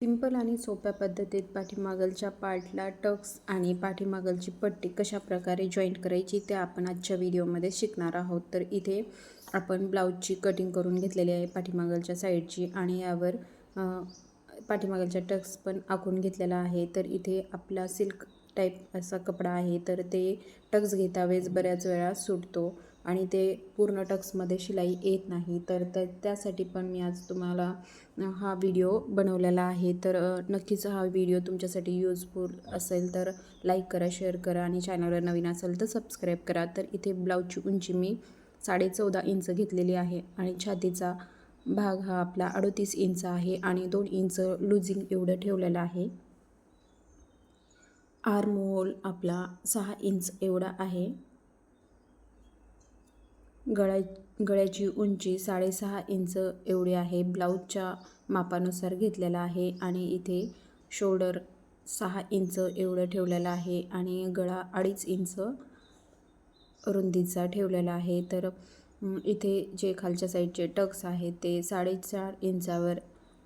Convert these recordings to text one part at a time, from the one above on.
Simple आणि सोप्या पद्धतीत पाठीमागलच्या पार्टला टक्स आणि पाठीमागलची पट्टी कशा प्रकारे जॉईंट करायची ते आपण आजच्या व्हिडिओमध्ये शिकणार आहोत. तर इथे आपण ब्लाऊजची कटिंग करून घेतलेली आहे पाठीमागलच्या साईडची आणि यावर पाठीमागलच्या टक्स पण आखून घेतलेला आहे. तर इथे आपला सिल्क टाईप असा कपडा आहे तर ते टक्स घेता वेळेस बऱ्याच वेळा सुटतो. आणि ते पूर्ण टक्समध्ये शिलाई येत नाही तर त्यासाठी पण मी आज तुम्हाला हा व्हिडिओ बनवलेला आहे. तर नक्कीच हा व्हिडिओ तुमच्यासाठी यूजफुल असेल तर लाईक करा शेअर करा आणि चॅनलवर नवीन असेल तर सबस्क्राईब करा. तर इथे ब्लाऊजची उंची मी साडे चौदा इंच घेतलेली आहे आणि छातीचा भाग हा आपला अडतीस इंच आहे आणि दोन इंच लुझिंग एवढं ठेवलेलं आहे. आर्म होल आपला सहा इंच एवढा आहे. गळ्या गळ्याची उंची साडेसहा इंच एवढी आहे. ब्लाऊजच्या मापानुसार घेतलेला आहे आणि इथे शोल्डर सहा इंच एवढं ठेवलेलं आहे आणि गळा अडीच इंच रुंदीचा ठेवलेला आहे. तर इथे जे खालच्या साईडचे टक्स आहेत ते साडेचार इंचावर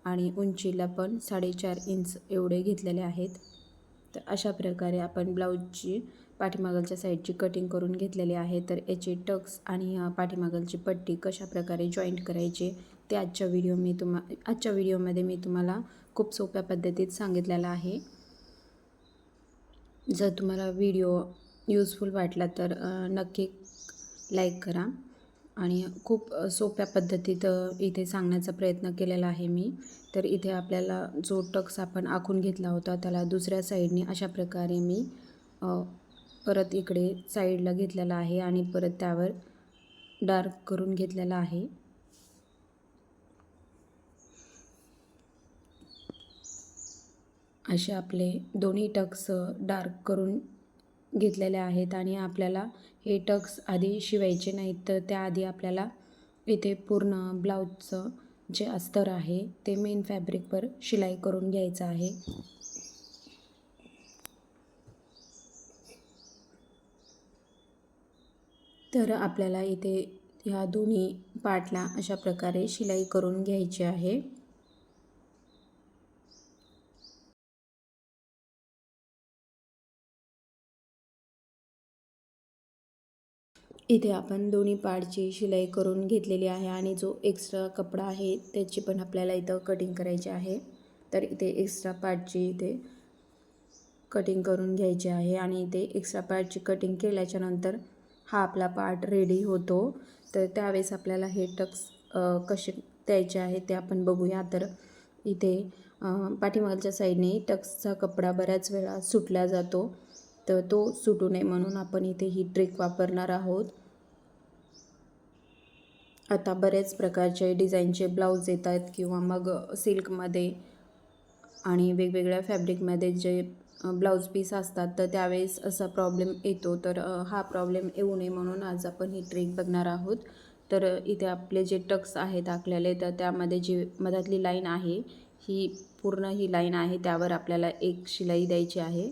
आणि उंचीला पण साडेचार इंच एवढे घेतलेले आहेत. तर अशा प्रकारे आपण ब्लाऊजची पाठीमागलच्या साईडची कटिंग करून घेतलेली आहे. तर याचे टक्स आणि पाठीमागलची पट्टी कशा प्रकारे जॉईंट करायचे ते आजच्या व्हिडिओ मी तुम्हा आजच्या व्हिडिओमध्ये मी तुम्हाला खूप सोप्या पद्धतीत सांगितलेलं आहे. जर तुम्हाला व्हिडिओ यूजफुल वाटला तर नक्की लाईक करा आणि खूप सोप्या पद्धतीत इथे सांगण्याचा प्रयत्न केलेला आहे मी. तर इथे आपल्याला जो टक्स आपण आखून घेतला होता त्याला दुसऱ्या साईडने अशा प्रकारे मी परत इकडे साईडला घेतलेला आहे आणि परत त्यावर डार्क करून घेतलेला आहे. असे आपले दोन्ही टक्स डार्क करून घेतलेले आहेत आणि आपल्याला हे टक्स आधी शिवायचे नाहीत तर त्याआधी आपल्याला इथे पूर्ण ब्लाऊजचं जे अस्तर आहे ते मेन फॅब्रिकवर शिलाई करून घ्यायचं आहे. तर आपल्याला इथे ह्या दोन्ही पार्टला अशा प्रकारे शिलाई करून घ्यायची आहे. इथे आपण दोन्ही पार्टची शिलाई करून घेतलेली आहे आणि जो एक्स्ट्रा कपडा आहे त्याची पण आपल्याला इथं कटिंग करायची आहे. तर इथे एक्स्ट्रा पार्टची इथे कटिंग करून घ्यायची आहे आणि इथे एक्स्ट्रा पार्टची कटिंग केल्याच्यानंतर हा आपला पार्ट रेडी होतो. तर त्यावेळेस आपल्याला हे टक्स कसे द्यायचे आहे ते आपण बघूया. तर इथे पाठीमागच्या साईडने टक्सचा कपडा बऱ्याच वेळा सुटला जातो. तर तो सुटू नये म्हणून आपण इथे ही ट्रिक वापरणार आहोत. आता बरेच प्रकारचे डिझाईनचे ब्लाऊज येतात किंवा मग सिल्कमध्ये आणि वेगवेगळ्या फॅब्रिकमध्ये जे ब्लाऊज पीस असतात तर त्यावेळेस असा प्रॉब्लेम येतो. तर हा प्रॉब्लेम येऊ नये म्हणून आज आपण ही ट्रिक बघणार आहोत. तर इथे आपले जे टक्स आहेत आखलेले तर त्यामध्ये जी मधातली लाईन आहे ही पूर्ण ही लाईन आहे त्यावर आपल्याला एक शिलाई द्यायची आहे.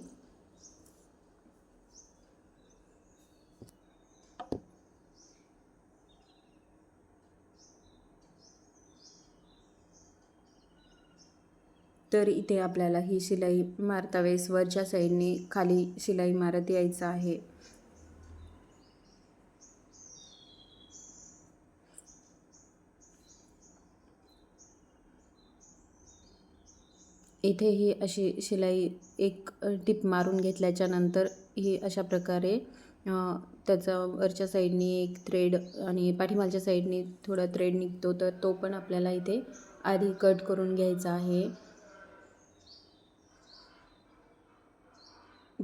तर इथे आपल्याला ही शिलाई मारता वेळेस वरच्या साईडने खाली शिलाई मारत यायचं आहे. इथे ही अशी शिलाई एक टिप मारून घेतल्याच्या नंतर ही अशा प्रकारे त्याचा वरच्या साईडनी एक थ्रेड आणि पाठीमागच्या साईडनी थोडा थ्रेड निघतो तर तो पण आपल्याला इथे आधी कट करून घ्यायचा आहे.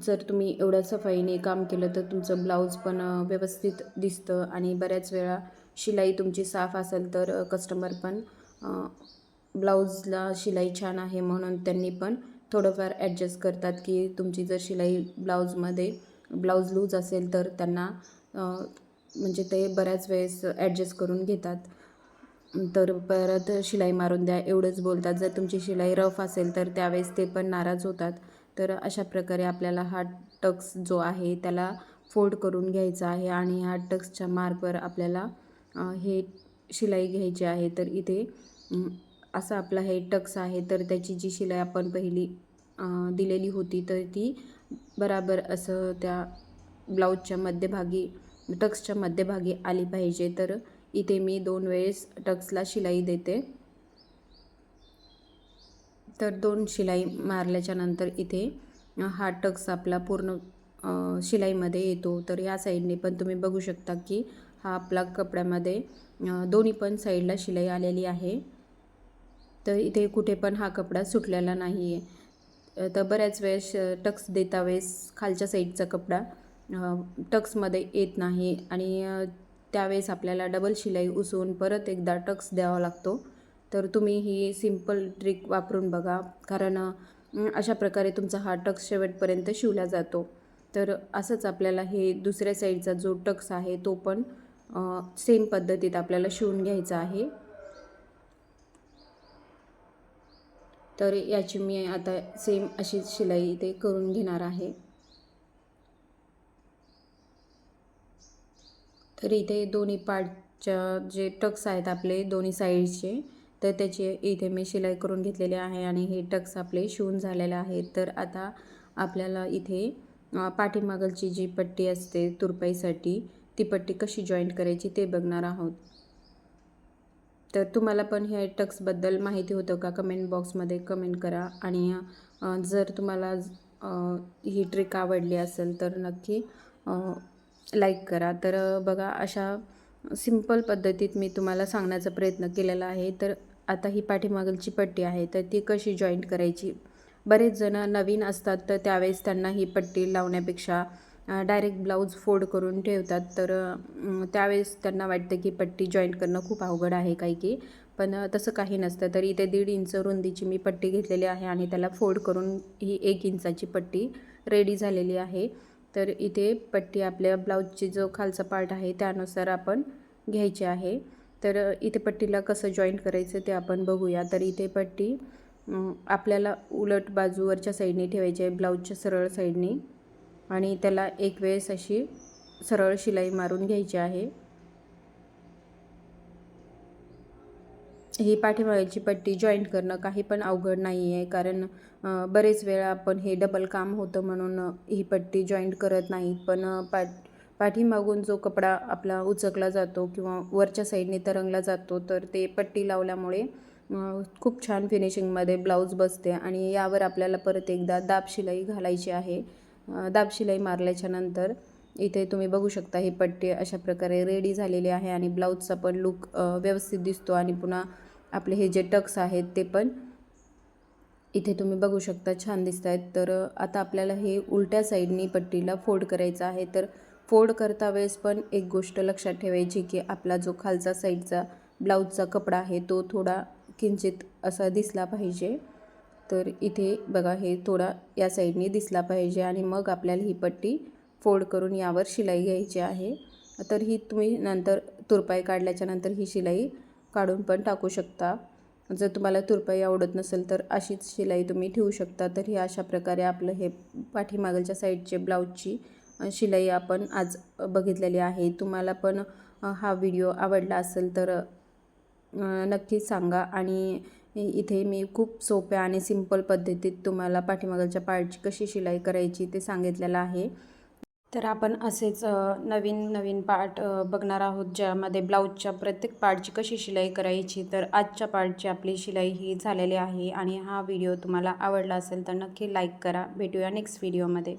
जर तुम्ही एवढ्या सफाईने काम केलं तर तुमचं ब्लाऊज पण व्यवस्थित दिसतं आणि बऱ्याच वेळा शिलाई तुमची साफ असेल तर कस्टमर पण ब्लाऊजला शिलाई छान आहे म्हणून त्यांनी पण थोडंफार ॲडजस्ट करतात की तुमची जर शिलाई ब्लाऊजमध्ये ब्लाऊज लूज असेल तर त्यांना म्हणजे ते बऱ्याच वेळेस ॲडजस्ट करून घेतात. तर परत शिलाई मारून द्या एवढंच बोलतात. जर तुमची शिलाई रफ असेल तर त्यावेळेस ते पण नाराज होतात. तर अशा प्रकारे आपल्याला हा टक्स जो आहे त्याला फोल्ड करून घ्यायचा आहे आणि ह्या टक्सच्या मार्कवर आपल्याला हे शिलाई घ्यायची आहे. तर इथे असं आपला हे टक्स आहे. तर त्याची जी शिलाई आपण पहिली दिलेली होती तर ती बराबर असं त्या ब्लाऊजच्या मध्यभागी टक्सच्या मध्यभागी आली पाहिजे. तर इथे मी दोन वेळेस टक्सला शिलाई देते. तर दोन शिलाई मारल्याच्यानंतर इथे हा टक्स आपला पूर्ण शिलाईमध्ये येतो. तर या साईडने पण तुम्ही बघू शकता की हा आपला कपड्यामध्ये दोन्ही पण साईडला शिलाई आलेली आहे. तर इथे कुठे पण हा कपडा सुटलेला नाही आहे तर बऱ्याच वेळेस टक्स देता वेळेस खालच्या साईडचा कपडा टक्समध्ये येत नाही. आणि त्यावेळेस आपल्याला डबल शिलाई उसवून परत एकदा टक्स द्यावा लागतो. तर तुम्ही ही सिंपल ट्रिक वापरून बघा. कारण अशा प्रकारे तुमचा हा टक्स शेवटपर्यंत शिवला जातो. तर असंच आपल्याला हे दुसऱ्या साईडचा जो टक्स आहे तो पण सेम पद्धतीत आपल्याला शिवून घ्यायचा आहे. तर याची मी आता सेम अशी शिलाई इथे करून घेणार आहे. तर इथे दोन्ही पार्टच्या जे टक्स आहेत आपले दोन्ही साईडचे तर त्याची इथे मी शिलाई करून घेतलेली आहे आणि हे टक्स आपले शिवून झालेले आहेत. तर आता आपल्याला इथे पाठीमागलची जी पट्टी असते तुरपाईसाठी ती पट्टी कशी जॉईंट करायची ते बघणार आहोत. तर तुम्हाला पण ह्या टक्सबद्दल माहिती होतं का? कमेंट बॉक्समध्ये कमेंट करा आणि जर तुम्हाला ही ट्रिक आवडली असेल तर नक्की लाईक करा. तर बघा अशा सिंपल पद्धतीत मी तुम्हाला सांगण्याचा प्रयत्न केलेला आहे. तर आता ही पाठीमागलची पट्टी आहे तर ती कशी जॉईंट करायची? बरेच जण नवीन असतात तर त्यावेळेस त्यांना ही पट्टी लावण्यापेक्षा डायरेक्ट ब्लाऊज फोल्ड करून ठेवतात. तर त्यावेळेस त्यांना वाटतं की पट्टी जॉईंट करणं खूप अवघड आहे काही की पण तसं काही नसतं. तर इथे दीड इंच रुंदीची मी पट्टी घेतलेली आहे आणि त्याला फोल्ड करून ही एक इंचाची पट्टी रेडी झालेली आहे. तर इथे पट्टी आपल्या ब्लाऊजची जो खालचा पार्ट आहे त्यानुसार आपण घ्यायची आहे. तर इथे पट्टीला कसं जॉईंट करायचं ते आपण बघूया. तर इथे पट्टी आपल्याला उलट बाजूवरच्या साईडने ठेवायची आहे ब्लाऊजच्या सरळ साईडने आणि त्याला एक वेळेस अशी सरळ शिलाई मारून घ्यायची आहे. ही पाठीमागची पट्टी जॉईंट करणं काही पण अवघड नाही आहे कारण बरेच वेळा आपण हे डबल काम होतं म्हणून ही पट्टी जॉईंट करत नाहीत. पण अ, पाठ पाठीमागून जो कपडा आपला उचकला जातो किंवा वरच्या साईडने तरंगला जातो तर ते पट्टी लावल्यामुळे खूप छान फिनिशिंगमध्ये ब्लाऊज बसते आणि यावर आपल्याला परत एकदा दाब शिलाई घालायची आहे. दाब शिलाई मारल्याच्या नंतर इथे तुम्ही बघू शकता ही पट्टी अशा प्रकारे रेडी झालेली आहे आणि ब्लाऊजचा पण लुक व्यवस्थित दिसतो आणि पुन्हा आपले हे जे टक्स आहेत ते पण इथे तुम्ही बघू शकता छान दिसत आहेत तर आता आपल्याला हे उलट्या साईडनी पट्टीला फोल्ड करायचं आहे. तर फोड करता वेळेस पण एक गोष्ट लक्षात ठेवायची की आपला जो खालचा साईडचा ब्लाऊजचा कपडा आहे तो थोडा किंचित असा दिसला पाहिजे. तर इथे बघा हे थोडा या साईडने दिसला पाहिजे आणि मग आपल्याला ही पट्टी फोल्ड करून यावर शिलाई घ्यायची आहे. तर ही तुम्ही नंतर तुरपाई काढल्याच्या नंतर ही शिलाई काढून पण टाकू शकता. जर तुम्हाला तुरपाई आवडत नसेल तर अशीच शिलाई तुम्ही ठेवू शकता. तर ही अशा प्रकारे आपलं हे पाठीमागलच्या साईडचे ब्लाऊजची शिलाई आपण आज बघितलेली आहे. तुम्हाला पण हा व्हिडिओ आवडला असेल तर नक्कीच नक्की सांगा. आणि इथे मी खूप सोप्या आणि सिंपल पद्धतीत तुम्हाला पाठीमागलच्या पार्टची कशी शिलाई करायची ते सांगितलेलं आहे. तर आपण असेच नवीन नवीन पार्ट बघणार आहोत ज्यामध्ये ब्लाऊजच्या प्रत्येक पार्टची कशी शिलाई करायची. तर आजच्या पार्टची आपली शिलाई ही झालेली आहे आणि हा व्हिडिओ तुम्हाला आवडला असेल तर नक्की लाईक करा. भेटूया नेक्स्ट व्हिडिओमध्ये.